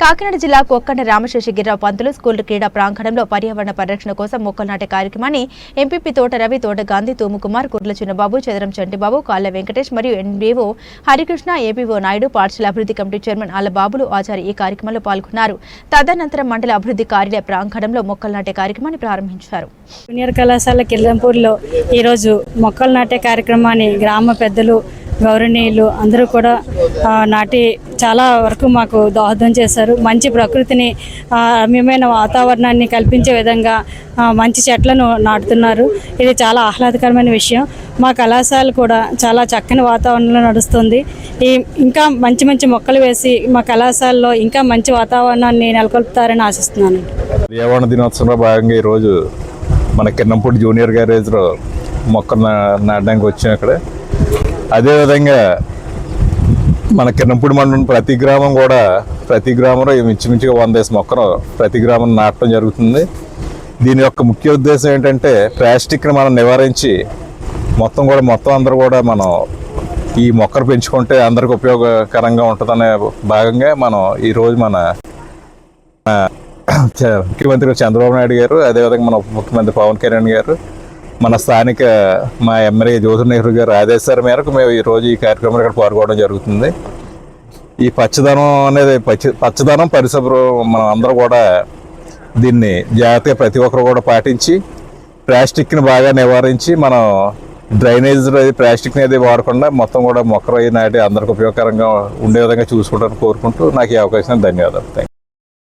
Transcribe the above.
కాకినాడ జిల్లా కొక్కండ రామశేషగిరిరావు పంతులు స్కూల్ క్రీడా ప్రాంగణంలో పర్యావరణ పరిరక్షణ కోసం మొక్కలు నాటే కార్యక్రమాన్ని ఎంపీపీ తోట రవి తోట గాంధీ తూముకుమార్ కుర్ల చిన్నబాబు చదరం చంటిబాబు కాళ్ళ వెంకటేష్ మరియు ఎన్బీఓ హరికృష్ణ ఏపీఓ నాయుడు పాఠశాల అభివృద్ధి కమిటీ చైర్మన్ ఆల బాబులు ఆచారి ఈ కార్యక్రమంలో పాల్గొన్నారు. తదనంతరం మండల అభివృద్ధి కార్యాలయ ప్రాంగణంలో మొక్కలు నాటే కార్యక్రమాన్ని ప్రారంభించారు. జూనియర్ కళాశాల కిల్లంపూర్లో ఈరోజు మొక్కలు నాటే కార్యక్రమాన్ని గ్రామ పెద్దలు గౌరవనీయులు అందరూ కూడా నాటి చాలా వరకు మాకు దోహదం చేశారు. మంచి ప్రకృతిని రమ్యమైన వాతావరణాన్ని కల్పించే విధంగా మంచి చెట్లను నాటుతున్నారు. ఇది చాలా ఆహ్లాదకరమైన విషయం. మా కళాశాల కూడా చాలా చక్కని వాతావరణంలో నడుస్తుంది. ఈ ఇంకా మంచి మంచి మొక్కలు వేసి మా కళాశాలలో ఇంకా మంచి వాతావరణాన్ని నెలకొల్పుతారని ఆశిస్తున్నాను. పర్యావరణ దినోత్సవంలో భాగంగా ఈరోజు మన కిన్నంపూడి జూనియర్ గ్యారేజ్లో మొక్కలు నాటడానికి వచ్చాం అక్కడ అదేవిధంగా మన కిన్నపూడి మండలం ప్రతి గ్రామం కూడా ప్రతి గ్రామంలో ఇంచుమించుగా వందేసి మొక్కలు ప్రతి గ్రామం నాటడం జరుగుతుంది. దీని యొక్క ముఖ్య ఉద్దేశం ఏంటంటే ప్లాస్టిక్ని మనం నివారించి మొత్తం కూడా మొత్తం అందరూ కూడా మనం ఈ మొక్కలు పెంచుకుంటే అందరికి ఉపయోగకరంగా ఉంటుందనే భాగంగా మనం ఈరోజు మన చ- ముఖ్యమంత్రి చంద్రబాబు నాయుడు గారు అదేవిధంగా మన ఉప ముఖ్యమంత్రి పవన్ కళ్యాణ్ గారు మన స్థానిక మా ఎమ్మెల్యే జ్యోతి నెహ్రూ గారు ఆదేశాల మేరకు మేము ఈరోజు ఈ కార్యక్రమం ఇక్కడ పాల్గొనడం జరుగుతుంది. ఈ పచ్చదనం అనేది పచ్చి పచ్చదనం పరిశుభ్రం మనం అందరూ కూడా దీన్ని జాగ్రత్తగా ప్రతి ఒక్కరు కూడా పాటించి ప్లాస్టిక్ని బాగా నివారించి మనం డ్రైనేజ్ ప్లాస్టిక్ని అది వాడకుండా మొత్తం కూడా మొక్కలు నాటి అందరికి ఉపయోగకరంగా ఉండే విధంగా చూసుకుంటారని కోరుకుంటూ నాకు ఈ అవకాశం ధన్యవాదాలు. థ్యాంక్